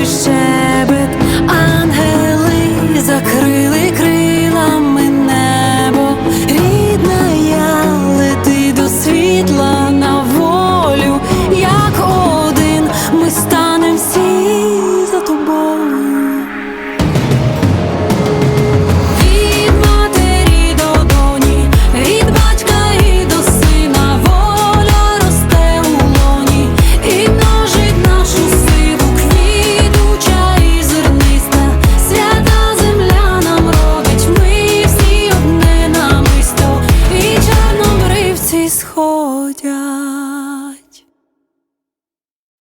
and сходять.